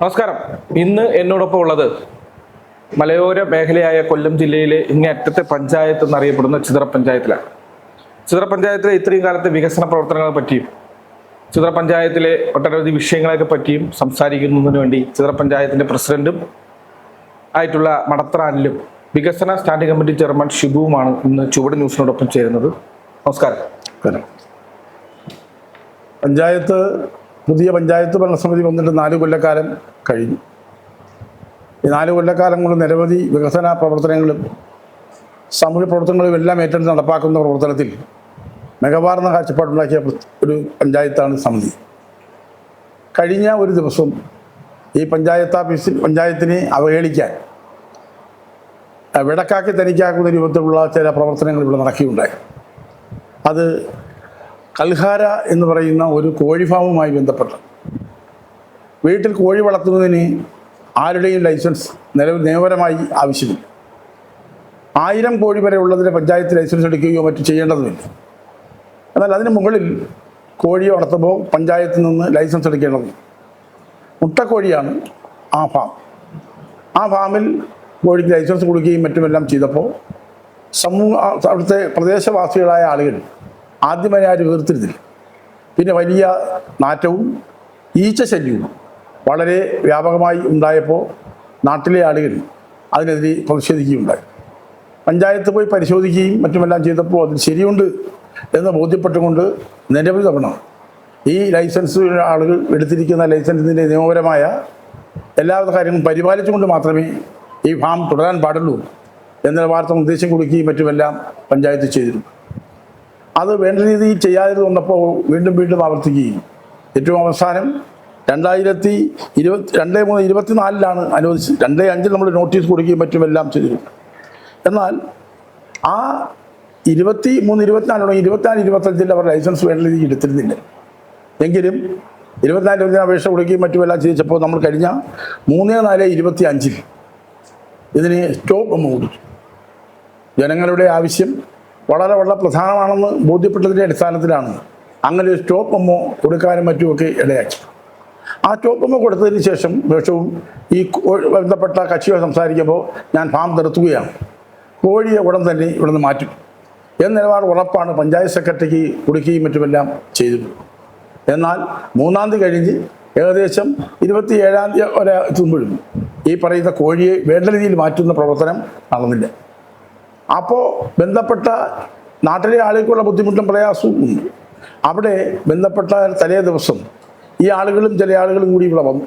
നമസ്കാരം. ഇന്ന് എന്നോടൊപ്പം ഉള്ളത് മലയോര മേഖലയായ കൊല്ലം ജില്ലയിലെ ഇങ്ങേയറ്റത്തെ പഞ്ചായത്ത് എന്നറിയപ്പെടുന്ന ചിതറ പഞ്ചായത്തിലാണ്. ചിതറ പഞ്ചായത്തിലെ ഇത്രയും കാലത്തെ വികസന പ്രവർത്തനങ്ങളെ പറ്റിയും ചിതറ പഞ്ചായത്തിലെ ഒട്ടനവധി വിഷയങ്ങളെയൊക്കെ പറ്റിയും സംസാരിക്കുന്നതിന് വേണ്ടി ചിതറ പഞ്ചായത്തിന്റെ പ്രസിഡന്റും ആയിട്ടുള്ള മടത്രാനിലും വികസന സ്റ്റാൻഡിംഗ് കമ്മിറ്റി ചെയർമാൻ ഷിബുവുമാണ് ഇന്ന് ചുവട് ന്യൂസിനോടൊപ്പം ചേരുന്നത്. നമസ്കാരം. പഞ്ചായത്ത് പുതിയ പഞ്ചായത്ത് ഭരണസമിതി വന്നിട്ട് നാല് കൊല്ലക്കാലം കഴിഞ്ഞു. ഈ നാല് കൊല്ലക്കാലം കൊണ്ട് നിരവധി വികസന പ്രവർത്തനങ്ങളും സാമൂഹ്യ പ്രവർത്തനങ്ങളും എല്ലാം ഏറ്റെടുത്ത് നടപ്പാക്കുന്ന പ്രവർത്തനത്തിൽ മികവാർന്ന കാഴ്ചപ്പാടുണ്ടാക്കിയ ഒരു പഞ്ചായത്താണ് സമിതി. കഴിഞ്ഞ ഒരു ദിവസം ഈ പഞ്ചായത്ത് ഓഫീസിൽ പഞ്ചായത്തിനെ അവഹേളിക്കാൻ വിടക്കാക്കി തനിക്കാക്കുന്ന രൂപത്തിലുള്ള ചില പ്രവർത്തനങ്ങൾ ഇവിടെ നടക്കുകയുണ്ടായി. അത് കൽഹാര എന്ന് പറയുന്ന ഒരു കോഴി ഫാമുമായി ബന്ധപ്പെട്ട് വീട്ടിൽ കോഴി വളർത്തുന്നതിന് ആരുടെയും ലൈസൻസ് നിലവിൽ നിയമപരമായി ആവശ്യമില്ല. ആയിരം കോഴി വരെ ഉള്ളതിന് പഞ്ചായത്ത് ലൈസൻസ് എടുക്കുകയോ മറ്റു ചെയ്യേണ്ടതുമില്ല. എന്നാൽ അതിന് മുകളിൽ കോഴിയെ വളർത്തുമ്പോൾ പഞ്ചായത്തിൽ നിന്ന് ലൈസൻസ് എടുക്കേണ്ടതുണ്ട്. മുട്ടക്കോഴിയാണ് ആ ഫാം. ആ ഫാമിൽ കോഴിക്ക് ലൈസൻസ് കൊടുക്കുകയും മറ്റുമെല്ലാം ചെയ്തപ്പോൾ സമൂഹ അവിടുത്തെ പ്രദേശവാസികളായ ആളുകൾ ആദ്യമായി ആരും വേർത്തിരുന്നില്ല പിന്നെ വലിയ നാറ്റവും ഈച്ച ശല്യവും വളരെ വ്യാപകമായി ഉണ്ടായപ്പോൾ നാട്ടിലെ ആളുകൾ അതിനെതിരെ പ്രതിഷേധിക്കുകയുണ്ടായി. പഞ്ചായത്ത് പോയി പരിശോധിക്കുകയും മറ്റുമെല്ലാം ചെയ്തപ്പോൾ അതിൽ ശരിയുണ്ട് എന്ന് ബോധ്യപ്പെട്ടുകൊണ്ട് നിരവധി തവണ ഈ ലൈസൻസ് ആളുകൾ എടുത്തിരിക്കുന്ന ലൈസൻസിന്റെ നിയമപരമായ എല്ലാ കാര്യങ്ങളും പരിപാലിച്ചുകൊണ്ട് മാത്രമേ ഈ ഫാം തുടരാൻ പാടുള്ളൂ എന്ന വാർത്ത നിർദ്ദേശം കൊടുക്കുകയും മറ്റുമെല്ലാം പഞ്ചായത്ത് ചെയ്തിരുന്നു അത് വേണ്ട രീതിയിൽ ചെയ്യാതിരുന്നു വന്നപ്പോൾ വീണ്ടും വീണ്ടും ആവർത്തിക്കുകയും. ഏറ്റവും അവസാനം രണ്ടായിരത്തി ഇരുപത്തി രണ്ട് മൂന്ന് ഇരുപത്തിനാലിലാണ് അനുവദിച്ചത് രണ്ട് അഞ്ചിൽ നമ്മൾ നോട്ടീസ് കൊടുക്കുകയും മറ്റുമെല്ലാം ചെയ്തിരുന്നു എന്നാൽ ആ ഇരുപത്തി മൂന്ന് ഇരുപത്തിനാലോടെ ഇരുപത്തിനാല് ഇരുപത്തഞ്ചിൽ അവർ ലൈസൻസ് വേണ്ട രീതിയിൽ എടുത്തിരുന്നില്ല. എങ്കിലും ഇരുപത്തിനാല് ഇരുപത്തിനാല് അപേക്ഷ കൊടുക്കുകയും മറ്റുമെല്ലാം ചെയ്യിച്ചപ്പോൾ നമ്മൾ കഴിഞ്ഞ മൂന്ന് നാല് ഇരുപത്തി അഞ്ചിൽ ഇതിന് സ്റ്റോപ്പ് കൊടുത്തു ജനങ്ങളുടെ ആവശ്യം വളരെ വളരെ പ്രധാനമാണെന്ന് ബോധ്യപ്പെട്ടതിന്റെ അടിസ്ഥാനത്തിലാണ് അങ്ങനെ ഒരു സ്റ്റോപ്പ് അമ്മോ കൊടുക്കാനും മറ്റുമൊക്കെ ഇടയാക്കി. ആ സ്റ്റോപ്പ് കൊടുത്തതിന് ശേഷം വേഷവും ഈ ബന്ധപ്പെട്ട കക്ഷിയോട് സംസാരിക്കുമ്പോൾ ഞാൻ ഫാം നിർത്തുകയാണ്. കോഴിയെ ഉടൻ തന്നെ ഇവിടെ നിന്ന് മാറ്റും. എന്ന നിലപാട് ഉറപ്പാണ് പഞ്ചായത്ത് സെക്രട്ടറിക്ക് കൊടുക്കുകയും മറ്റുമെല്ലാം ചെയ്തത് എന്നാൽ മൂന്നാം തീയതി കഴിഞ്ഞ് ഏകദേശം ഇരുപത്തി ഏഴാം തീയതി വരെ എത്തുമ്പോഴും ഈ പറയുന്ന കോഴിയെ വേണ്ട രീതിയിൽ മാറ്റുന്ന പ്രവർത്തനം നടന്നില്ല. അപ്പോൾ ബന്ധപ്പെട്ട നാട്ടിലെ ആളുകൾക്കുള്ള ബുദ്ധിമുട്ടും പ്രയാസവും ഉണ്ട്. അവിടെ ബന്ധപ്പെട്ട തലേ ദിവസം ഈ ആളുകളും ചില ആളുകളും കൂടി ഇവിടെ വന്നു.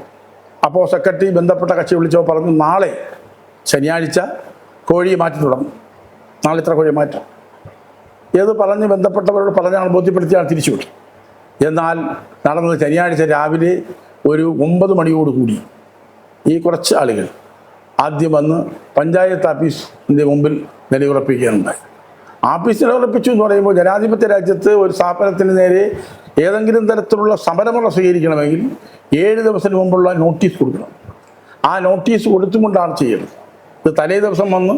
അപ്പോൾ സെക്രട്ടറി ബന്ധപ്പെട്ട കക്ഷി വിളിച്ചപ്പോൾ പറഞ്ഞു നാളെ ശനിയാഴ്ച കോഴിയെ മാറ്റി തുടങ്ങും. നാളെ ഇത്ര കോഴിയെ മാറ്റാം. ഏത് പറഞ്ഞ് ബന്ധപ്പെട്ടവരോട് പറഞ്ഞാണ് ബോധ്യപ്പെടുത്തിയാണ് തിരിച്ചു വിട്ടു എന്നാൽ നടന്നത് ശനിയാഴ്ച രാവിലെ ഒരു ഒമ്പത് മണിയോടുകൂടി ഈ കുറച്ച് ആളുകൾ ആദ്യം വന്ന് പഞ്ചായത്ത് ഓഫീസിന്റെ മുമ്പിൽ നിലയുറപ്പിക്കുകയുണ്ടായി ആഫീസ് നിലയുറപ്പിച്ചു എന്ന് പറയുമ്പോൾ ജനാധിപത്യ രാജ്യത്ത് ഒരു സ്ഥാപനത്തിന് നേരെ ഏതെങ്കിലും തരത്തിലുള്ള സമരമുറ സ്വീകരിക്കണമെങ്കിൽ ഏഴ് ദിവസത്തിന് മുമ്പുള്ള നോട്ടീസ് കൊടുക്കണം. ആ നോട്ടീസ് കൊടുത്തുകൊണ്ടാണ് ചെയ്യുന്നത് ഇത് തലേ ദിവസം വന്ന്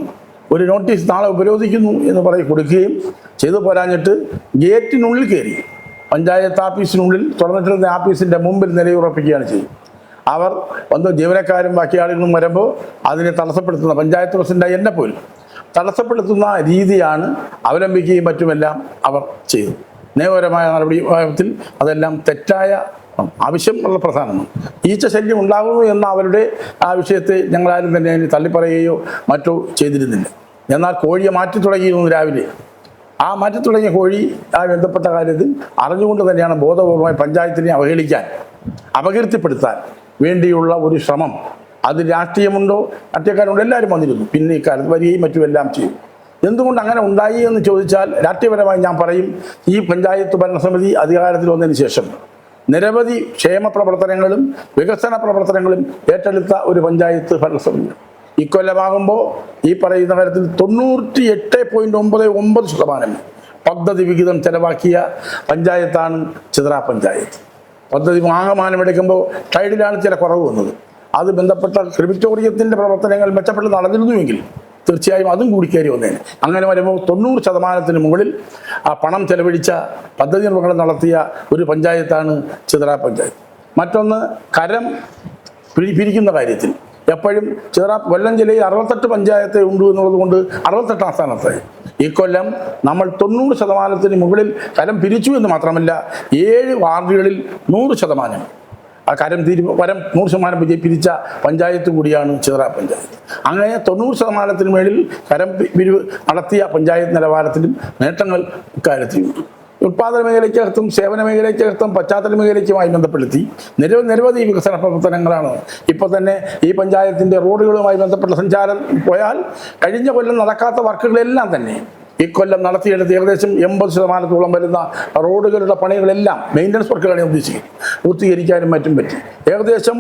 ഒരു നോട്ടീസ് നാളെ ഉപരോധിക്കുന്നു എന്ന് പറയും കൊടുക്കുകയും ചെയ്തു പോരാഞ്ഞിട്ട് ഗേറ്റിനുള്ളിൽ കയറി. പഞ്ചായത്ത് ആഫീസിനുള്ളിൽ തുറന്നിട്ടിരുന്ന ആഫീസിന്റെ മുമ്പിൽ നിലയുറപ്പിക്കുകയാണ് ചെയ്യും അവർ വന്ന് ജീവനക്കാരും ബാക്കി ആളുകളും വരുമ്പോൾ അതിനെ തടസ്സപ്പെടുത്തുന്ന പഞ്ചായത്ത് പ്രസിഡന്റ് എന്നെ പോലും തടസ്സപ്പെടുത്തുന്ന രീതിയാണ് അവലംബിക്കുകയും മറ്റുമെല്ലാം അവർ ചെയ്തു. നിയമപരമായ നടപടിത്തിൽ അതെല്ലാം തെറ്റായ ആവശ്യം വളരെ പ്രധാനമാണ് ഈച്ച ശല്യം ഉണ്ടാകുന്നു എന്ന അവരുടെ ആ വിഷയത്തെ ഞങ്ങളാരും തന്നെ അതിന് തള്ളിപ്പറയുകയോ മറ്റോ ചെയ്തിരുന്നില്ല. എന്നാൽ കോഴിയെ മാറ്റി തുടങ്ങിയിരുന്നു രാവിലെ. ആ മാറ്റി തുടങ്ങിയ കോഴി ആ ബന്ധപ്പെട്ട കാര്യത്തിൽ അറിഞ്ഞുകൊണ്ട് തന്നെയാണ് ബോധപൂർവമായി പഞ്ചായത്തിനെ അവഹേളിക്കാൻ അപകീർത്തിപ്പെടുത്താൻ വേണ്ടിയുള്ള ഒരു ശ്രമം അത് രാഷ്ട്രീയമുണ്ടോ? രാഷ്ട്രീയക്കാരുണ്ടോ? എല്ലാവരും വന്നിരുന്നു. പിന്നെ ഇക്കാലത്ത് വരികയും മറ്റുമെല്ലാം ചെയ്യും എന്തുകൊണ്ട് അങ്ങനെ ഉണ്ടായി എന്ന് ചോദിച്ചാൽ രാഷ്ട്രീയപരമായി ഞാൻ പറയും ഈ പഞ്ചായത്ത് ഭരണസമിതി അധികാരത്തിൽ വന്നതിന് ശേഷം നിരവധി ക്ഷേമ പ്രവർത്തനങ്ങളും വികസന പ്രവർത്തനങ്ങളും ഏറ്റെടുത്ത ഒരു പഞ്ചായത്ത് ഭരണസമിതി. ഇക്കൊല്ലമാകുമ്പോൾ ഈ പറയുന്ന കാര്യത്തിൽ തൊണ്ണൂറ്റി എട്ട് പോയിന്റ് ഒമ്പത് ഒമ്പത് ശതമാനം പദ്ധതി വിഹിതം ചെലവാക്കിയ പഞ്ചായത്താണ് ചിത്ര പഞ്ചായത്ത്. പദ്ധതി ആകമാനം എടുക്കുമ്പോൾ ടൈഡിലാണ് ചില കുറവ് വന്നത്. അത് ബന്ധപ്പെട്ട ക്രിമിറ്റോറിയത്തിന്റെ പ്രവർത്തനങ്ങൾ മെച്ചപ്പെട്ട് നടന്നിരുന്നുവെങ്കിൽ തീർച്ചയായും അതും കൂടി കയറി വന്നേനെ. അങ്ങനെ വരുമ്പോൾ തൊണ്ണൂറ് ശതമാനത്തിന് മുകളിൽ ആ പണം ചെലവഴിച്ച പദ്ധതി നിർവഹണം നടത്തിയ ഒരു പഞ്ചായത്താണ് ചിത്ര പഞ്ചായത്ത്. മറ്റൊന്ന് കരം പിരി- പിരിക്കുന്ന കാര്യത്തിൽ. എപ്പോഴും ചിതറ കൊല്ലം ജില്ലയിൽ അറുപത്തെട്ട് പഞ്ചായത്തെ ഉണ്ട് എന്നുള്ളത് കൊണ്ട് അറുപത്തെട്ടാം സ്ഥാനത്തായി. കൊല്ലം നമ്മൾ തൊണ്ണൂറ് ശതമാനത്തിന് മുകളിൽ കരം പിരിച്ചു എന്ന് മാത്രമല്ല ഏഴ് വാർഡുകളിൽ നൂറ് ശതമാനം ആ കരം തിരി വരം നൂറ് ശതമാനം പിരിച്ച പഞ്ചായത്ത് കൂടിയാണ് ചിറ പഞ്ചായത്ത്. അങ്ങനെ തൊണ്ണൂറ് ശതമാനത്തിന് മേളിൽ കരം പിരിവ് നടത്തിയ പഞ്ചായത്ത് നിലവാരത്തിലും നേട്ടങ്ങൾ ഇക്കാര്യത്തിലുണ്ട് ഉത്പാദന മേഖലയ്ക്കകത്തും സേവന മേഖലയ്ക്കകത്തും പശ്ചാത്തല മേഖലയ്ക്കുമായി ബന്ധപ്പെടുത്തി നിരവധി നിരവധി വികസന പ്രവർത്തനങ്ങളാണ്. ഇപ്പോൾ തന്നെ ഈ പഞ്ചായത്തിന്റെ റോഡുകളുമായി ബന്ധപ്പെട്ട സഞ്ചാരം പോയാൽ കഴിഞ്ഞ കൊല്ലം നടക്കാത്ത വർക്കുകളെല്ലാം തന്നെ ഈ കൊല്ലം നടത്തിയെടുത്ത് ഏകദേശം എൺപത് ശതമാനത്തോളം വരുന്ന റോഡുകളുടെ പണികളെല്ലാം മെയിന്റനൻസ് വർക്കുകളാണ് ഉദ്ദേശിക്കുന്നത്. പൂർത്തീകരിക്കാനും മറ്റും പറ്റി. ഏകദേശം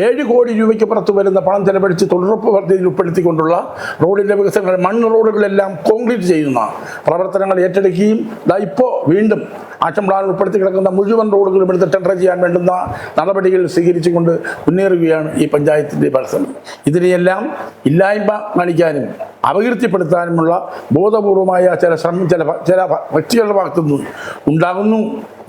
ഏഴ് കോടി രൂപയ്ക്ക് പുറത്ത് വരുന്ന പണം ചെലവഴിച്ച് തൊഴിലുറപ്പ് പദ്ധതിയിൽ ഉൾപ്പെടുത്തിക്കൊണ്ടുള്ള റോഡിന്റെ വികസനങ്ങൾ മണ്ണ് റോഡുകളെല്ലാം കോൺക്രീറ്റ് ചെയ്യുന്ന പ്രവർത്തനങ്ങൾ ഏറ്റെടുക്കുകയും ഇപ്പോൾ വീണ്ടും ആക്ഷൻ പ്ലാൻ ഉൾപ്പെടുത്തി കിടക്കുന്ന മുഴുവൻ റോഡുകളും എടുത്ത് ടെൻഡർ ചെയ്യാൻ വേണ്ടുന്ന നടപടികൾ സ്വീകരിച്ചുകൊണ്ട് മുന്നേറുകയാണ് ഈ പഞ്ചായത്തിന്റെ പരിശ്രമം ഇതിനെയെല്ലാം ഇല്ലായ്മ കാണിക്കാനും അപകീർത്തിപ്പെടുത്താനുമുള്ള ബോധപൂർവമായ ചില ശ്രമം ചില ചില വ്യക്തികളുടെ ഭാഗത്തുനിന്ന് ഉണ്ടാകുന്നു.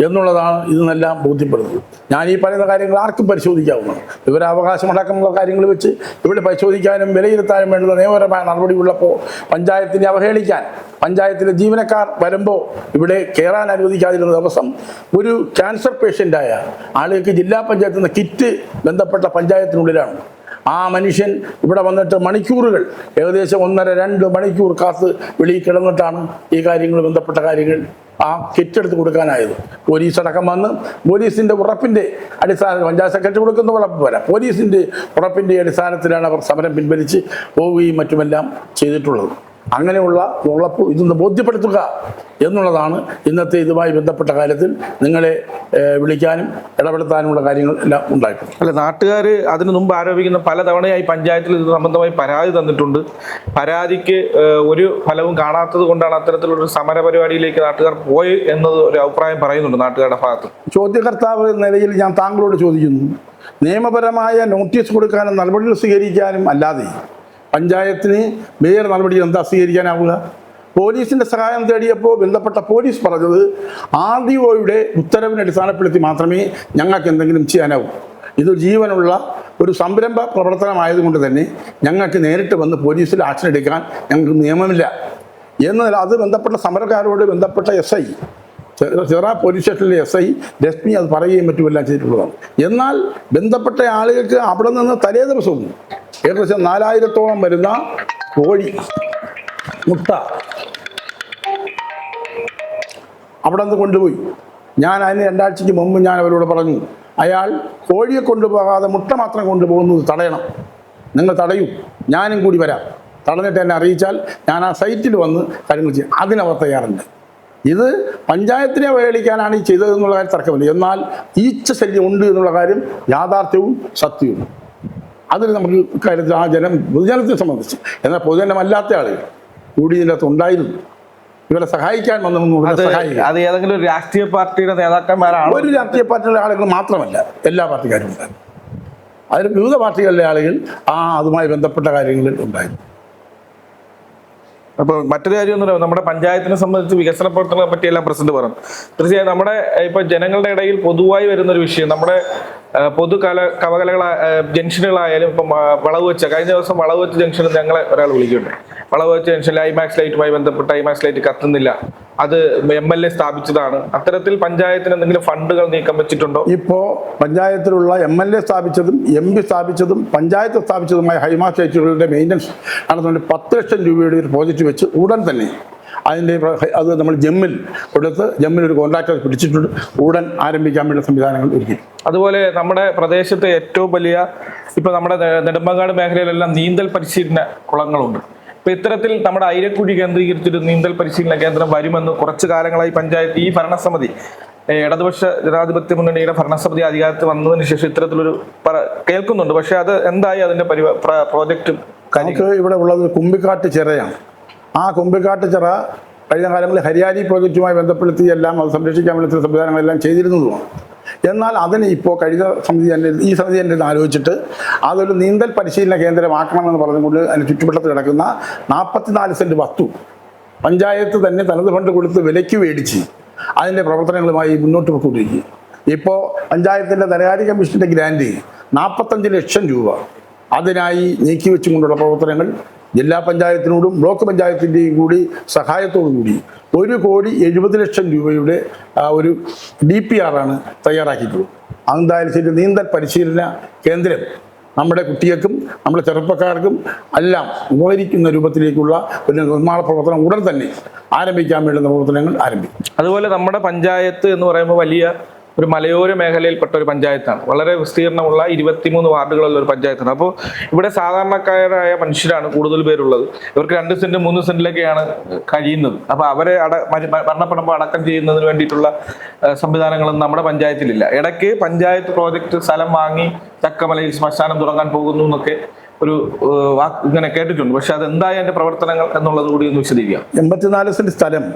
എന്നുള്ളതാണ് ഇതിനെല്ലാം ബോധ്യപ്പെടുന്നത്. ഞാൻ ഈ പറയുന്ന കാര്യങ്ങൾ ആർക്കും പരിശോധിക്കാവുന്നതാണ്. വിവരാവകാശമടക്കമുള്ള കാര്യങ്ങൾ വെച്ച് ഇവിടെ പരിശോധിക്കാനും വിലയിരുത്താനും വേണ്ടുന്ന നിയമപരമായ നടപടി ഉള്ളപ്പോൾ പഞ്ചായത്തിനെ അവഹേളിക്കാൻ പഞ്ചായത്തിലെ ജീവനക്കാർ വരുമ്പോൾ ഇവിടെ കയറാൻ അനുവദിക്കാതിരുന്ന ദിവസം ഒരു ക്യാൻസർ പേഷ്യന്റായ ആളുകൾക്ക് ജില്ലാ പഞ്ചായത്തിൽ നിന്ന് കിറ്റ് ബന്ധപ്പെട്ട പഞ്ചായത്തിനുള്ളിലാണ്. ആ മനുഷ്യൻ ഇവിടെ വന്നിട്ട് മണിക്കൂറുകൾ ഏകദേശം ഒന്നര രണ്ട് മണിക്കൂർ കാത്ത് വെളിയിൽ കിടന്നിട്ടാണ് ഈ കാര്യങ്ങൾ ബന്ധപ്പെട്ട കാര്യങ്ങൾ ആ കിറ്റ് എടുത്ത് കൊടുക്കാനായത്. പോലീസ് അടക്കം വന്ന് പോലീസിന്റെ ഉറപ്പിന്റെ അടിസ്ഥാനത്തിൽ പഞ്ചായത്ത് സെക്രട്ടറി കൊടുക്കുന്ന ഉറപ്പ് വരാം. പോലീസിന്റെ ഉറപ്പിന്റെ അടിസ്ഥാനത്തിലാണ് അവർ സമരം പിൻവലിച്ച് പോവുകയും മറ്റുമെല്ലാം ചെയ്തിട്ടുള്ളത്. അങ്ങനെയുള്ള ഉളപ്പ് ഇതൊന്ന് ബോധ്യപ്പെടുത്തുക എന്നുള്ളതാണ് ഇന്നത്തെ ഇതുമായി ബന്ധപ്പെട്ട കാര്യത്തിൽ നിങ്ങളെ വിളിക്കാനും ഇടപെടുത്താനുമുള്ള കാര്യങ്ങൾ എല്ലാം ഉണ്ടായിട്ടുണ്ട്. അല്ല നാട്ടുകാർ അതിനു മുമ്പ് ആരോപിക്കുന്ന പലതവണയായി പഞ്ചായത്തിൽ ഇത് സംബന്ധമായി പരാതി തന്നിട്ടുണ്ട്. പരാതിക്ക് ഒരു ഫലവും കാണാത്തത് കൊണ്ടാണ് അത്തരത്തിലൊരു സമര പരിപാടിയിലേക്ക് നാട്ടുകാർ പോയി എന്നത് ഒരു അഭിപ്രായം പറയുന്നുണ്ട് നാട്ടുകാരുടെ ഭാഗത്ത്. ചോദ്യകർത്താവ് നിലയിൽ ഞാൻ താങ്കളോട് ചോദിക്കുന്നു. നിയമപരമായ നോട്ടീസ് കൊടുക്കാനും നടപടികൾ സ്വീകരിക്കാനും അല്ലാതെ പഞ്ചായത്തിന് മേയർ നടപടി എന്താ സ്വീകരിക്കാനാവുക പോലീസിന്റെ സഹായം തേടിയപ്പോൾ ബന്ധപ്പെട്ട പോലീസ് പറഞ്ഞത് ആർ ഡി ഒയുടെ ഉത്തരവിനെ അടിസ്ഥാനപ്പെടുത്തി മാത്രമേ ഞങ്ങൾക്ക് എന്തെങ്കിലും ചെയ്യാനാവൂ. ഇത് ജീവനുള്ള ഒരു സംരംഭ പ്രവർത്തനമായതുകൊണ്ട് തന്നെ ഞങ്ങൾക്ക് നേരിട്ട് വന്ന് പോലീസിൽ ആക്ഷൻ എടുക്കാൻ ഞങ്ങൾക്ക് നിയമമില്ല. എന്നാൽ അത് ബന്ധപ്പെട്ട സമരക്കാരോട് ബന്ധപ്പെട്ട എസ് ഐ ചെറ പോലീസ് സ്റ്റേഷനിലെ എസ് ഐ രശ്മി അത് പറയുകയും മറ്റുമെല്ലാം ചെയ്തിട്ടുള്ളതാണ്. എന്നാൽ ബന്ധപ്പെട്ട ആളുകൾക്ക് അവിടെ നിന്ന് തലേ ദിവസവും ഏകദേശം നാലായിരത്തോളം വരുന്ന കോഴി മുട്ട അവിടെ നിന്ന് കൊണ്ടുപോയി. ഞാൻ അതിന് രണ്ടാഴ്ചയ്ക്ക് മുമ്പ് ഞാൻ അവരോട് പറഞ്ഞു അയാൾ കോഴിയെ കൊണ്ടുപോകാതെ മുട്ട മാത്രം കൊണ്ടുപോകുന്നത് തടയണം. നിങ്ങൾ തടയൂ ഞാനും കൂടി വരാം. തടഞ്ഞിട്ട് എന്നെ അറിയിച്ചാൽ ഞാൻ ആ സൈറ്റിൽ വന്ന് കാര്യങ്ങൾ ചെയ്യും. അതിനവർ തയ്യാറുണ്ട് ഇത് പഞ്ചായത്തിനെ അവഹേളിക്കാനാണ് ഈ ചെയ്തതെന്നുള്ള കാര്യം തർക്കമില്ല. എന്നാൽ ഈച്ച ശല്യം ഉണ്ട് എന്നുള്ള കാര്യം യാഥാർത്ഥ്യവും സത്യവും. അതിൽ നമുക്ക് കാര്യത്തിൽ ആ ജനം പൊതുജനത്തെ സംബന്ധിച്ച്. എന്നാൽ പൊതുജനമല്ലാത്ത ആളുകൾ കൂടി ഇതിന്റെ അകത്ത് ഉണ്ടായിരുന്നു. ഇവരെ സഹായിക്കാൻ വന്നു അത് ഏതെങ്കിലും ഒരു രാഷ്ട്രീയ പാർട്ടിയുടെ നേതാക്കന്മാരാണ്? ഒരു രാഷ്ട്രീയ പാർട്ടിയുടെ ആളുകൾ മാത്രമല്ല എല്ലാ പാർട്ടിക്കാരും ഉണ്ടായിരുന്നു. അതിൽ വിവിധ പാർട്ടികളിലെ ആളുകൾ ആ അതുമായി ബന്ധപ്പെട്ട കാര്യങ്ങളിൽ ഉണ്ടായിരുന്നു. അപ്പോൾ മറ്റൊരു കാര്യം എന്ന് പറയുമ്പോൾ നമ്മുടെ പഞ്ചായത്തിനെ സംബന്ധിച്ച് വികസന പ്രവർത്തനങ്ങളെ പറ്റിയെല്ലാം പ്രസിഡന്റ് പറഞ്ഞു. തീർച്ചയായും നമ്മുടെ ഇപ്പൊ ജനങ്ങളുടെ ഇടയിൽ പൊതുവായി വരുന്ന ഒരു വിഷയം നമ്മുടെ ഏഹ്, പൊതു കല കവകലകള ജംഗ്ഷനുകളായാലും ഇപ്പം വളവ് വെച്ച കഴിഞ്ഞ ദിവസം വളവ് വെച്ച ജംഗ്ഷനിൽ ഞങ്ങളെ ഒരാൾ വിളിക്കുന്നുണ്ട്. വളവ് വെച്ച ജംഗ്ഷനിൽ ഐമാക്സ് ലൈറ്റുമായി ബന്ധപ്പെട്ട് ഐമാക്സ് ലൈറ്റ് കത്തുന്നില്ല. അത് എം എൽ എ സ്ഥാപിച്ചതാണ്. അത്തരത്തിൽ പഞ്ചായത്തിന് എന്തെങ്കിലും ഫണ്ടുകൾ നീക്കം വെച്ചിട്ടുണ്ടോ? ഇപ്പോ പഞ്ചായത്തിലുള്ള എം എൽ എ സ്ഥാപിച്ചതും എം പി സ്ഥാപിച്ചതും പഞ്ചായത്ത് സ്ഥാപിച്ചതുമായ ഹൈമാക്സ് ലൈറ്റുകളുടെ മെയിന്റനൻസ് നടന്നുകൊണ്ട് പത്ത് ലക്ഷം രൂപയുടെ ഒരു പ്രോജക്റ്റ് വെച്ച് ഉടൻ തന്നെ അതിന്റെ അത് നമ്മൾ ജമ്മിൽ കൊടുത്ത് ജമ്മിൽ ഒരു കോൺട്രാക്ടർ പിടിച്ചിട്ടുണ്ട്. ഉടൻ ആരംഭിക്കാൻ വേണ്ട സംവിധാനങ്ങൾ ഒരുക്കി. അതുപോലെ നമ്മുടെ പ്രദേശത്തെ ഏറ്റവും വലിയ ഇപ്പൊ നമ്മുടെ നെടുമ്പങ്ങാട് മേഖലയിലെല്ലാം നീന്തൽ പരിശീലന കുളങ്ങളുണ്ട്. ഇപ്പൊ ഇത്തരത്തിൽ നമ്മുടെ ഐരക്കുഴി കേന്ദ്രീകരിച്ചൊരു നീന്തൽ പരിശീലന കേന്ദ്രം വരുമെന്ന് കുറച്ചു കാലങ്ങളായി പഞ്ചായത്ത് ഈ ഭരണസമിതി ഇടതുപക്ഷ ജനാധിപത്യ മുന്നണിയുടെ ഭരണസമിതി അധികാരത്തിൽ വന്നതിന് ശേഷം ഇത്തരത്തിലൊരു കേൾക്കുന്നുണ്ട്. പക്ഷെ അത് എന്തായി അതിന്റെ പ്രോജക്റ്റും നമുക്ക് ഇവിടെ ഉള്ളത് കുമ്പിക്കാട്ട് ചിറയാണ്. ആ കുമ്പിക്കാട്ടുചിറ കഴിഞ്ഞ കാലങ്ങളിൽ ഹരിയാലി പ്രോജക്റ്റുമായി ബന്ധപ്പെടുത്തി എല്ലാം അത് സംരക്ഷിക്കാൻ വേണ്ടി സംവിധാനങ്ങളെല്ലാം ചെയ്തിരുന്നതുമാണ്. എന്നാൽ അതിന് ഇപ്പോൾ കഴിഞ്ഞ സമിതി തന്നെ ഈ സമിതി തന്നെ ആലോചിച്ചിട്ട് അതൊരു നീന്തൽ പരിശീലന കേന്ദ്രമാക്കണമെന്ന് പറഞ്ഞുകൊണ്ട് അതിന് ചുറ്റുവട്ടത്ത് കിടക്കുന്ന നാൽപ്പത്തിനാല് സെന്റ് വസ്തു പഞ്ചായത്ത് തന്നെ തനത് ഫണ്ട് കൊടുത്ത് വിലയ്ക്ക് മേടിച്ച് അതിന്റെ പ്രവർത്തനങ്ങളുമായി മുന്നോട്ട് പോയിക്കൊണ്ടിരിക്കുക ഇപ്പോൾ പഞ്ചായത്തിന്റെ ധനകാര്യ കമ്മീഷന്റെ ഗ്രാൻഡ് നാൽപ്പത്തഞ്ച് ലക്ഷം രൂപ. അതിനായി നീക്കി വെച്ചുകൊണ്ടുള്ള പ്രവർത്തനങ്ങൾ ജില്ലാ പഞ്ചായത്തിനോടും ബ്ലോക്ക് പഞ്ചായത്തിന്റെയും കൂടി സഹായത്തോടു കൂടി ഒരു കോടി എഴുപത് ലക്ഷം രൂപയുടെ ഒരു ഡി പി ആറാണ് തയ്യാറാക്കിയിട്ടുള്ളത്. അതെന്തായാലും ശരി നീന്തൽ പരിശീലന കേന്ദ്രം നമ്മുടെ കുട്ടികൾക്കും നമ്മുടെ ചെറുപ്പക്കാർക്കും എല്ലാം ഉപകരിക്കുന്ന രൂപത്തിലേക്കുള്ള ഒരു നിർമ്മാണ പ്രവർത്തനം ഉടൻ തന്നെ ആരംഭിക്കാൻ വേണ്ടുന്ന പ്രവർത്തനങ്ങൾ ആരംഭിക്കും. അതുപോലെ നമ്മുടെ പഞ്ചായത്ത് എന്ന് പറയുമ്പോൾ വലിയ ഒരു മലയോര മേഖലയിൽപ്പെട്ട ഒരു പഞ്ചായത്താണ്. വളരെ വിസ്തീർണമുള്ള ഇരുപത്തിമൂന്ന് വാർഡുകളുള്ള ഒരു പഞ്ചായത്താണ്. അപ്പോൾ ഇവിടെ സാധാരണക്കാരായ മനുഷ്യരാണ് കൂടുതൽ പേരുള്ളത്. ഇവർക്ക് രണ്ട് സെന്റ് മൂന്ന് സെന്റിലൊക്കെയാണ് കഴിയുന്നത്. അപ്പോൾ അവരെ അട മരി- മരണപ്പെടുമ്പോൾ അടക്കം ചെയ്യുന്നതിന് വേണ്ടിയിട്ടുള്ള സംവിധാനങ്ങളൊന്നും നമ്മുടെ പഞ്ചായത്തിലില്ല. ഇടയ്ക്ക് പഞ്ചായത്ത് പ്രോജക്റ്റ് സ്ഥലം വാങ്ങി ചക്കമലയിൽ ശ്മശാനം തുടങ്ങാൻ പോകുന്നു എന്നൊക്കെ ഒരു വാക്ക് ഇങ്ങനെ കേട്ടിട്ടുണ്ട്. പക്ഷെ അത് എന്തായാലും പ്രവർത്തനങ്ങൾ എന്നുള്ളത് കൂടി ഒന്ന് വിശദീകരിക്കാം. എൺപത്തിനാല് സെന്റ് സ്ഥലം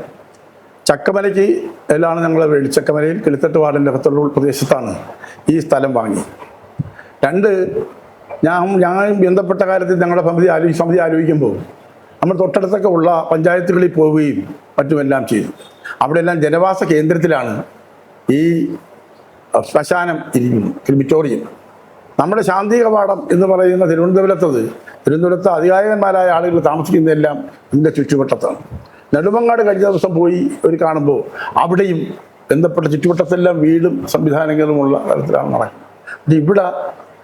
ചക്കമലയ്ക്ക് എല്ലാണ് ഞങ്ങൾ വെളിച്ചക്കമലയിൽ കിളിത്തട്ട് വാർഡിന്റെ അകത്തുള്ള പ്രദേശത്താണ് ഈ സ്ഥലം വാങ്ങി. രണ്ട് ഞാൻ ഞാൻ ബന്ധപ്പെട്ട കാര്യത്തിൽ ഞങ്ങളുടെ സമിതി ആലോചി സമിതി ആലോചിക്കുമ്പോൾ നമ്മൾ തൊട്ടടുത്തൊക്കെ ഉള്ള പഞ്ചായത്തുകളിൽ പോവുകയും മറ്റുമെല്ലാം ചെയ്തു. അവിടെയെല്ലാം ജനവാസ കേന്ദ്രത്തിലാണ് ഈ ശ്മശാനം ഇരിക്കുന്നു ക്രിമിറ്റോറിയം. നമ്മുടെ ശാന്തി കവാടം എന്ന് പറയുന്ന തിരുവനന്തപുരത്തത് തിരുവനന്തപുരത്ത് അധികാരികന്മാരായ ആളുകൾ താമസിക്കുന്നതെല്ലാം ഇതിന്റെ ചുറ്റുവട്ടത്താണ്. നെടുമങ്ങാട് കഴിഞ്ഞ ദിവസം പോയി ഒരു കാണുമ്പോൾ അവിടെയും ബന്ധപ്പെട്ട ചുറ്റുവട്ടത്തെല്ലാം വീടും സംവിധാനങ്ങളുമുള്ള തരത്തിലാണ് നടക്കുന്നത്. ഇവിടെ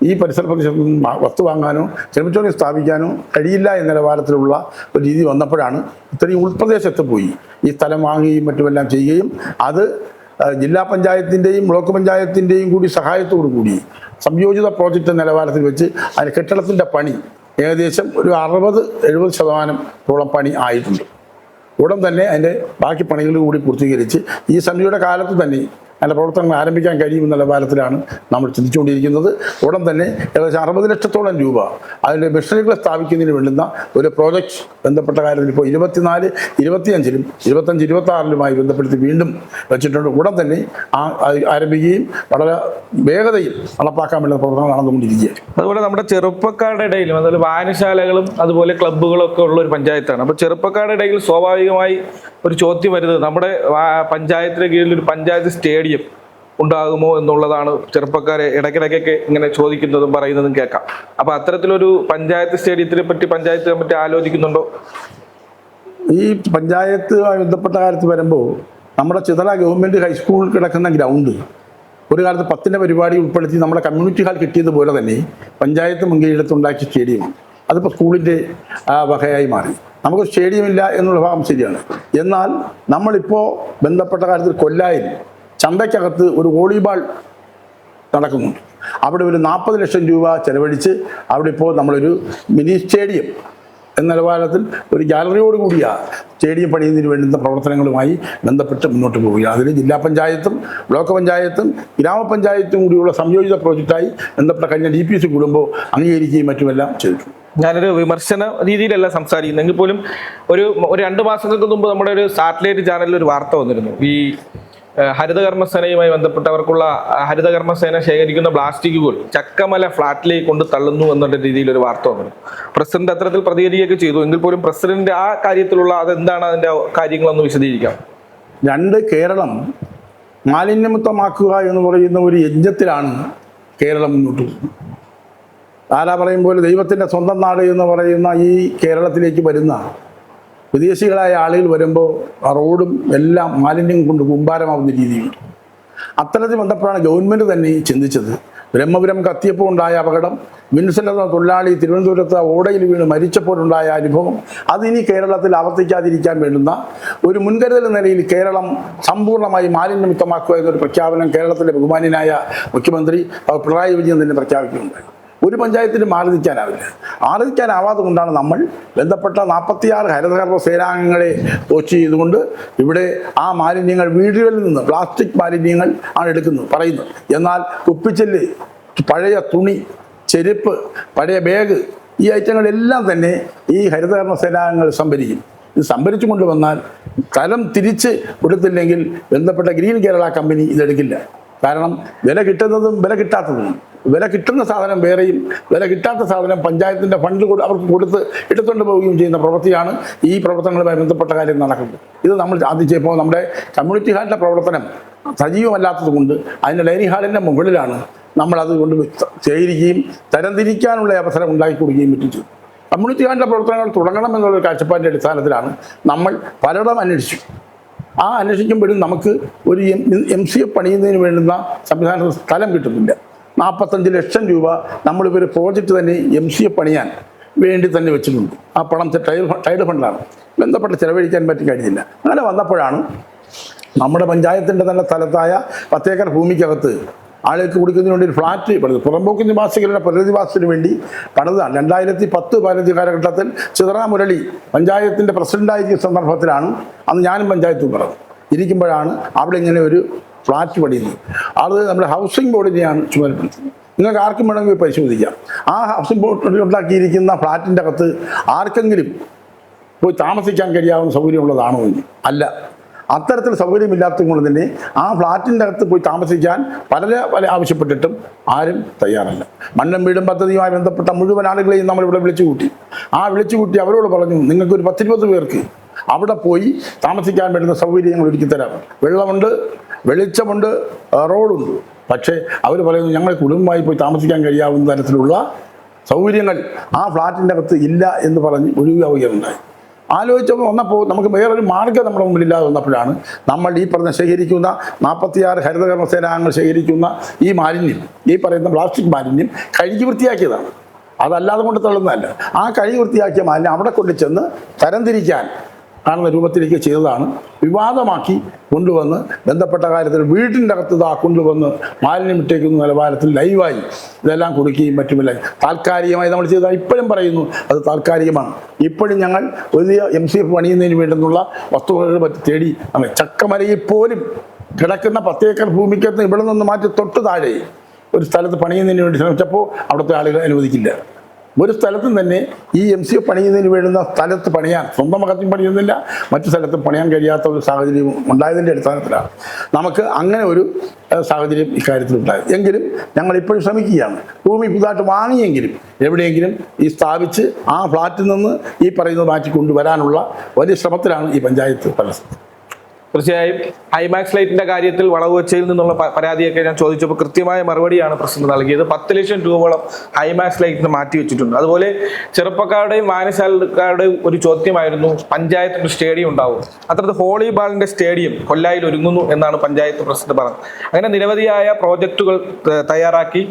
ഈ പരിസര പ്രദേശത്ത് വസ്തു വാങ്ങാനോ ചെമിച്ചോണി സ്ഥാപിക്കാനോ കഴിയില്ല എന്ന നിലവാരത്തിലുള്ള ഒരു രീതി വന്നപ്പോഴാണ് ഇത്രയും ഉൾപ്രദേശത്ത് പോയി. ഈ സ്ഥലം വാങ്ങുകയും മറ്റുമെല്ലാം ചെയ്യുകയും അത് ജില്ലാ പഞ്ചായത്തിന്റെയും ബ്ലോക്ക് പഞ്ചായത്തിന്റെയും കൂടി സഹായത്തോടു കൂടി സംയോജിത പ്രോജക്റ്റ് നിലവാരത്തിൽ വെച്ച് അതിന് കെട്ടിടത്തിന്റെ പണി ഏകദേശം ഒരു അറുപത് എഴുപത് ശതമാനത്തോളം പണി ആയിട്ടുണ്ട്. ഉടൻ തന്നെ അതിന്റെ ബാക്കി പണികൾ കൂടി പൂർത്തീകരിച്ച് ഈ സമിതിയുടെ കാലത്ത് തന്നെ അതിന്റെ പ്രവർത്തനങ്ങൾ ആരംഭിക്കാൻ കഴിയുമെന്ന നിലവാരത്തിലാണ് നമ്മൾ ചിന്തിച്ചുകൊണ്ടിരിക്കുന്നത്. ഉടൻ തന്നെ ഏകദേശം അറുപത് ലക്ഷത്തോളം രൂപ അതിന്റെ മെഷീനുകളെ സ്ഥാപിക്കുന്നതിന് വേണ്ടുന്ന ഒരു പ്രോജക്റ്റ് ബന്ധപ്പെട്ട കാര്യത്തിൽ ഇപ്പോൾ ഇരുപത്തിനാല് ഇരുപത്തിയഞ്ചിലും ഇരുപത്തഞ്ച് ഇരുപത്തി ആറിലുമായി ബന്ധപ്പെടുത്തി വീണ്ടും വെച്ചിട്ടുണ്ട്. ഉടൻ തന്നെ ആ ആരംഭിക്കുകയും വളരെ വേഗതയിൽ നടപ്പാക്കാൻ വേണ്ട പ്രവർത്തനം നടന്നുകൊണ്ടിരിക്കുകയാണ് അതുപോലെ നമ്മുടെ ചെറുപ്പക്കാരുടെ ഇടയിലും അതുപോലെ വായനശാലകളും അതുപോലെ ക്ലബ്ബുകളൊക്കെ ഉള്ള ഒരു പഞ്ചായത്താണ്. അപ്പോൾ ചെറുപ്പക്കാരുടെ ഇടയിൽ സ്വാഭാവികമായി ഒരു ചോദ്യം വരുന്നത് നമ്മുടെ പഞ്ചായത്തിന് കീഴിൽ ഒരു പഞ്ചായത്ത് സ്റ്റേഡിയം ഉണ്ടാകുമോ എന്നുള്ളതാണ് ചെറുപ്പക്കാരെ ഇടയ്ക്കിടയ്ക്കൊക്കെ ഇങ്ങനെ ചോദിക്കുന്നതും പറയുന്നതും കേൾക്കാം. അപ്പൊ അത്തരത്തിലൊരു പഞ്ചായത്ത് സ്റ്റേഡിയത്തിനെ പറ്റി പഞ്ചായത്ത് കമ്മിറ്റി ആലോചിക്കുന്നുണ്ടോ? ഈ പഞ്ചായത്തുമായി ബന്ധപ്പെട്ട കാര്യത്തിൽ വരുമ്പോൾ നമ്മുടെ ചിതറ ഗവൺമെന്റ് ഹൈസ്കൂൾ കിടക്കുന്ന ഗ്രൗണ്ട് ഒരു കാലത്ത് പത്തിന്റെ പരിപാടി ഉൾപ്പെടുത്തി നമ്മുടെ കമ്മ്യൂണിറ്റി ഹാൾ കിട്ടിയതുപോലെ തന്നെ പഞ്ചായത്ത് മുൻകൈയെടുത്തുണ്ടാക്കിയ സ്റ്റേഡിയം. അതിപ്പോൾ സ്കൂളിന്റെ വകയായി മാറി. നമുക്ക് സ്റ്റേഡിയം ഇല്ല എന്നുള്ള ഭാഗം ശരിയാണ്. എന്നാൽ നമ്മളിപ്പോൾ ബന്ധപ്പെട്ട കാര്യത്തിൽ കൊല്ലായിൽ ചന്തയ്ക്കകത്ത് ഒരു വോളിബോൾ നടക്കുന്നുണ്ട് അവിടെ ഒരു നാൽപ്പത് ലക്ഷം രൂപ ചെലവഴിച്ച് അവിടെ ഇപ്പോൾ നമ്മളൊരു മിനി സ്റ്റേഡിയം എന്ന നിലവാരത്തിൽ ഒരു ഗാലറിയോട് കൂടിയ സ്റ്റേഡിയം പണിയുന്നതിന് വേണ്ടുന്ന പ്രവർത്തനങ്ങളുമായി ബന്ധപ്പെട്ട് മുന്നോട്ട് പോവുക അതിൽ ജില്ലാ പഞ്ചായത്തും ബ്ലോക്ക് പഞ്ചായത്തും ഗ്രാമപഞ്ചായത്തും കൂടിയുള്ള സംയോജിത പ്രോജക്റ്റായി ബന്ധപ്പെട്ട കഴിഞ്ഞ ഡി പി സി കൂടുമ്പോൾ അംഗീകരിക്കുകയും മറ്റുമെല്ലാം ചെയ്തിട്ടുണ്ട്. ഞാനൊരു വിമർശന രീതിയിലല്ല സംസാരിക്കുന്നത്. എങ്കിൽ പോലും ഒരു ഒരു രണ്ട് മാസങ്ങൾക്ക് മുമ്പ് നമ്മുടെ ഒരു സാറ്റലൈറ്റ് ചാനലിൽ ഒരു വാർത്ത വന്നിരുന്നു. ഈ ഹരിതകർമ്മസേനയുമായി ബന്ധപ്പെട്ടവർക്കുള്ള ഹരിതകർമ്മസേന ശേഖരിക്കുന്ന പ്ലാസ്റ്റിക്കുകൾ ചക്കമല ഫ്ലാറ്റിലേക്ക് കൊണ്ട് തള്ളുന്നു എന്നുള്ള രീതിയിൽ ഒരു വാർത്ത വന്നു. പ്രസിഡന്റ് അത്തരത്തിൽ പ്രതികരിക്കുകയൊക്കെ ചെയ്തു. എങ്കിൽ പോലും പ്രസിഡന്റ് ആ കാര്യത്തിലുള്ള അതെന്താണ് അതിന്റെ കാര്യങ്ങളൊന്ന് വിശദീകരിക്കാം? രണ്ട് കേരളം മാലിന്യമുക്തമാക്കുക എന്ന് പറയുന്ന ഒരു യജ്ഞത്തിലാണ് കേരളം മുന്നോട്ട് പോകുന്നത്. ആരാ പറയും പോലെ ദൈവത്തിന്റെ സ്വന്തം നാട് എന്ന് പറയുന്ന ഈ കേരളത്തിലേക്ക് വരുന്ന വിദേശികളായ ആളുകൾ വരുമ്പോൾ ആ റോഡും എല്ലാം മാലിന്യം കൊണ്ട് കുമ്പാരമാവുന്ന രീതിയിൽ. അത്തരത്തിൽ ബന്ധപ്പെട്ടാണ് ഗവൺമെന്റ് തന്നെ ചിന്തിച്ചത്. ബ്രഹ്മപുരം കത്തിയപ്പോൾ ഉണ്ടായ അപകടം എന്ന തൊഴിലാളി തിരുവനന്തപുരത്ത് ഓടയിൽ വീണ് മരിച്ചപ്പോഴുണ്ടായ അനുഭവം അതിനി കേരളത്തിൽ ആവർത്തിക്കാതിരിക്കാൻ വേണ്ടുന്ന ഒരു മുൻകരുതൽ നിലയിൽ കേരളം സമ്പൂർണമായി മാലിന്യമുക്തമാക്കുക എന്നൊരു പ്രഖ്യാപനം കേരളത്തിലെ ബഹുമാന്യനായ മുഖ്യമന്ത്രി പിണറായി വിജയൻ തന്നെ പ്രഖ്യാപിക്കുകയുണ്ടായി ഒരു പഞ്ചായത്തിനും ആലോചിക്കാനാവില്ല. ആലോചിക്കാനാവാതെ കൊണ്ടാണ് നമ്മൾ ബന്ധപ്പെട്ട നാൽപ്പത്തിയാറ് ഹരിതകർമ്മ സേനാംഗങ്ങളെ കോച്ച് ചെയ്തുകൊണ്ട് ഇവിടെ ആ മാലിന്യങ്ങൾ വീടുകളിൽ നിന്ന് പ്ലാസ്റ്റിക് മാലിന്യങ്ങൾ ആണ് എടുക്കുന്നത് പറയുന്നത്. എന്നാൽ കുപ്പിച്ചെല്ല് പഴയ തുണി ചെരുപ്പ് പഴയ ബാഗ് ഈ ഐറ്റങ്ങളെല്ലാം തന്നെ ഈ ഹരിതകർമ്മ സേനാംഗങ്ങൾ സംഭരിക്കും. ഇത് സംഭരിച്ചു കൊണ്ടുവന്നാൽ സ്ഥലം തിരിച്ച് കൊടുത്തില്ലെങ്കിൽ ബന്ധപ്പെട്ട ഗ്രീൻ കേരള കമ്പനി ഇതെടുക്കില്ല കാരണം വില കിട്ടുന്നതും വില കിട്ടാത്തതും വില കിട്ടുന്ന സാധനം വേറെയും വില കിട്ടാത്ത സാധനം പഞ്ചായത്തിന്റെ ഫണ്ട് അവർക്ക് കൊടുത്ത് എടുത്തുകൊണ്ട് പോവുകയും ചെയ്യുന്ന പ്രവൃത്തിയാണ് ഈ പ്രവർത്തനങ്ങളുമായി ബന്ധപ്പെട്ട കാര്യം നടക്കുന്നത്. ഇത് നമ്മൾ ആദ്യം ചെയ്യുമ്പോൾ നമ്മുടെ കമ്മ്യൂണിറ്റി ഹാളിന്റെ പ്രവർത്തനം സജീവമല്ലാത്തത് കൊണ്ട് അതിന്റെ ലൈനി ഹാളിന്റെ മുകളിലാണ് നമ്മൾ അതുകൊണ്ട് ചേരുകയും തരംതിരിക്കാനുള്ള അവസരം ഉണ്ടാക്കി കൊടുക്കുകയും പറ്റും ചെയ്തു. കമ്മ്യൂണിറ്റി ഹാളിന്റെ പ്രവർത്തനങ്ങൾ തുടങ്ങണം എന്നുള്ള കാഴ്ചപ്പാടിന്റെ അടിസ്ഥാനത്തിലാണ് നമ്മൾ പലയിടം അന്വേഷിച്ചു. ആ അന്വേഷിക്കുമ്പോഴും നമുക്ക് ഒരു എം എം സി എ പണിയുന്നതിന് വേണ്ടുന്ന സംവിധാന സ്ഥലം കിട്ടുന്നില്ല. നാൽപ്പത്തഞ്ച് ലക്ഷം രൂപ ഒരു പ്രോജക്റ്റ് തന്നെ എം സി എ പണിയാൻ വേണ്ടി തന്നെ വെച്ചിട്ടുണ്ട്. ആ പണം ടൈഡ് ടൈഡ് ഫണ്ടാണ് ബന്ധപ്പെട്ട് ചിലവഴിക്കാൻ പറ്റി കഴിഞ്ഞില്ല. അങ്ങനെ വന്നപ്പോഴാണ് നമ്മുടെ പഞ്ചായത്തിന്റെ തന്നെ സ്ഥലത്തായ പത്തേക്കർ ഭൂമിക്കകത്ത് ആളുകൾക്ക് കൊടുക്കുന്നതിന് വേണ്ടി ഒരു ഫ്ലാറ്റ് പണിത്. പുറമ്പോക്ക് നിവാസികളുടെ പുനരധിവാസത്തിന് വേണ്ടി പണിതാണ് രണ്ടായിരത്തി പത്ത് പതിനഞ്ച് കാലഘട്ടത്തിൽ ചിതറ മുരളി പഞ്ചായത്തിന്റെ പ്രസിഡന്റായിരിക്കുന്ന സന്ദർഭത്തിലാണ് അന്ന് ഞാനും പഞ്ചായത്ത് പറഞ്ഞത്. ഇരിക്കുമ്പോഴാണ് അവിടെ ഇങ്ങനെ ഒരു ഫ്ലാറ്റ് പണിയുന്നത് അത് നമ്മുടെ ഹൗസിംഗ് ബോർഡിനെയാണ് ചുമതലപ്പെടുത്തുന്നത് നിങ്ങൾക്ക് ആർക്കും വേണമെങ്കിൽ പരിശോധിക്കാം. ആ ഹൗസിംഗ് ബോർഡിൽ ഉണ്ടാക്കിയിരിക്കുന്ന ഫ്ലാറ്റിന്റെ അകത്ത് ആർക്കെങ്കിലും പോയി താമസിക്കാൻ കഴിയാവുന്ന സൗകര്യമുള്ളതാണോ എന്ന്? അല്ല. അത്തരത്തിൽ സൗകര്യമില്ലാത്തത് കൊണ്ട് തന്നെ ആ ഫ്ലാറ്റിന്റെ അകത്ത് പോയി താമസിക്കാൻ പലരെ പല ആവശ്യപ്പെട്ടിട്ടും ആരും തയ്യാറല്ല. മണ്ണും വീടും പദ്ധതിയുമായി ബന്ധപ്പെട്ട മുഴുവൻ ആളുകളെയും നമ്മൾ ഇവിടെ വിളിച്ചു കൂട്ടി. ആ വിളിച്ചു കൂട്ടി അവരോട് പറഞ്ഞു നിങ്ങൾക്ക് ഒരു പത്തിരുപത് പേർക്ക് അവിടെ പോയി താമസിക്കാൻ വേണ്ടുന്ന സൗകര്യങ്ങൾ ഒരുക്കി തരാം. വെള്ളമുണ്ട് വെളിച്ചമുണ്ട് റോഡുണ്ട്. പക്ഷേ അവർ പറയുന്നു ഞങ്ങൾ കുടുംബമായി പോയി താമസിക്കാൻ കഴിയാവുന്ന തരത്തിലുള്ള സൗകര്യങ്ങൾ ആ ഫ്ലാറ്റിന്റെ അകത്ത് ഇല്ല എന്ന് പറഞ്ഞ് ഒഴിവാവുകയുണ്ടായി ആലോചിച്ചപ്പോൾ വന്നപ്പോൾ നമുക്ക് വേറൊരു മാർഗം നമ്മുടെ മുമ്പിലില്ലാതെ വന്നപ്പോഴാണ് നമ്മൾ ഈ പറഞ്ഞ ശേഖരിക്കുന്ന നാൽപ്പത്തിയാറ് ഹരിതകർമ്മസേനാംഗങ്ങൾ ശേഖരിക്കുന്ന ഈ മാലിന്യം ഈ പറയുന്ന പ്ലാസ്റ്റിക് മാലിന്യം കഴുകി വൃത്തിയാക്കിയതാണ്. അതല്ലാതെ കൊണ്ട് തള്ളുന്നതല്ല. ആ കഴുകി വൃത്തിയാക്കിയ മാലിന്യം അവിടെ കൊണ്ടു ചെന്ന് തരംതിരിക്കാൻ കാണുന്ന രൂപത്തിലേക്ക് ചെയ്തതാണ്. വിവാദമാക്കി കൊണ്ടുവന്ന് ബന്ധപ്പെട്ട കാര്യത്തിൽ വീട്ടിന്റെ അകത്ത് ഇതാ കൊണ്ടുവന്ന് മാലിന്യം ഇട്ടേക്കുന്ന നിലവാരത്തിൽ ലൈവായി ഇതെല്ലാം കൊടുക്കുകയും മറ്റുമില്ല. താൽക്കാലികമായി നമ്മൾ ചെയ്ത ഇപ്പോഴും പറയുന്നു അത് താൽക്കാലികമാണ്. ഇപ്പോഴും ഞങ്ങൾ വലിയ എം സി എഫ് പണിയുന്നതിന് വേണ്ടുന്നുള്ള വസ്തുവകകൾ മറ്റ് തേടി ചക്കമലയിൽ പോലും കിടക്കുന്ന പത്തേക്കർ ഭൂമിക്കകത്ത് ഇവിടെ നിന്ന് മാറ്റി തൊട്ട് താഴെ ഒരു സ്ഥലത്ത് പണിയുന്നതിന് വേണ്ടി ശ്രമിച്ചപ്പോൾ അവിടുത്തെ ആളുകൾ അനുവദിക്കില്ല. ഒരു സ്ഥലത്തും തന്നെ ഈ എം സി പണിയുന്നതിന് വേണ്ടുന്ന സ്ഥലത്ത് പണിയാൻ സ്വന്തം മകത്തും പണിയുന്നില്ല മറ്റു സ്ഥലത്തും പണിയാൻ കഴിയാത്ത ഒരു സാഹചര്യം ഉണ്ടായതിന്റെ അടിസ്ഥാനത്തിലാണ് നമുക്ക് അങ്ങനെ ഒരു സാഹചര്യം ഇക്കാര്യത്തിൽ ഉണ്ടായത് എങ്കിലും ഞങ്ങൾ ഇപ്പോഴും ശ്രമിക്കുകയാണ്. ഭൂമി പുതുതായിട്ട് വാങ്ങിയെങ്കിലും എവിടെയെങ്കിലും ഈ സ്ഥാപിച്ച് ആ ഫ്ലാറ്റിൽ നിന്ന് ഈ പറയുന്നത് മാറ്റി കൊണ്ടുവരാനുള്ള വലിയ ശ്രമത്തിലാണ് ഈ പഞ്ചായത്ത് പലസ്ഥലത്തും തീർച്ചയായും ഹൈമാക്സ് ലൈറ്റിന്റെ കാര്യത്തിൽ വളവ് വെച്ചയിൽ നിന്നുള്ള പരാതിയൊക്കെ ഞാൻ ചോദിച്ചപ്പോൾ കൃത്യമായ മറുപടിയാണ് പ്രസിഡന്റ് നൽകിയത്. പത്ത് ലക്ഷം രൂപയോളം ഹൈമാക്സ് ലൈറ്റിന് മാറ്റി വെച്ചിട്ടുണ്ട്. അതുപോലെ ചെറുപ്പക്കാരുടെയും വായനശാലക്കാരുടെയും ഒരു ചോദ്യമായിരുന്നു പഞ്ചായത്തിന് സ്റ്റേഡിയം ഉണ്ടാവും. അത്തരത്തിൽ ഹോളിബാളിന്റെ സ്റ്റേഡിയം കൊല്ലായിൽ ഒരുങ്ങുന്നു എന്നാണ് പഞ്ചായത്ത് പ്രസിഡന്റ് പറഞ്ഞത്. അങ്ങനെ നിരവധിയായ പ്രോജക്റ്റുകൾ തയ്യാറാക്കി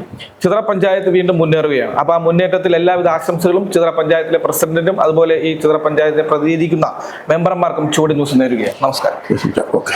ചിത്ര പഞ്ചായത്ത് വീണ്ടും മുന്നേറുകയാണ്. അപ്പോൾ ആ മുന്നേറ്റത്തിൽ എല്ലാവിധ ആശംസകളും ചിത്ര പഞ്ചായത്തിലെ പ്രസിഡന്റിനും അതുപോലെ ഈ ചിത്ര പഞ്ചായത്തിനെ പ്രതിനിധിക്കുന്ന മെമ്പർമാർക്കും ചൂട് ന്യൂസ് നേരുകയാണ്. നമസ്കാരം. muchas pocas.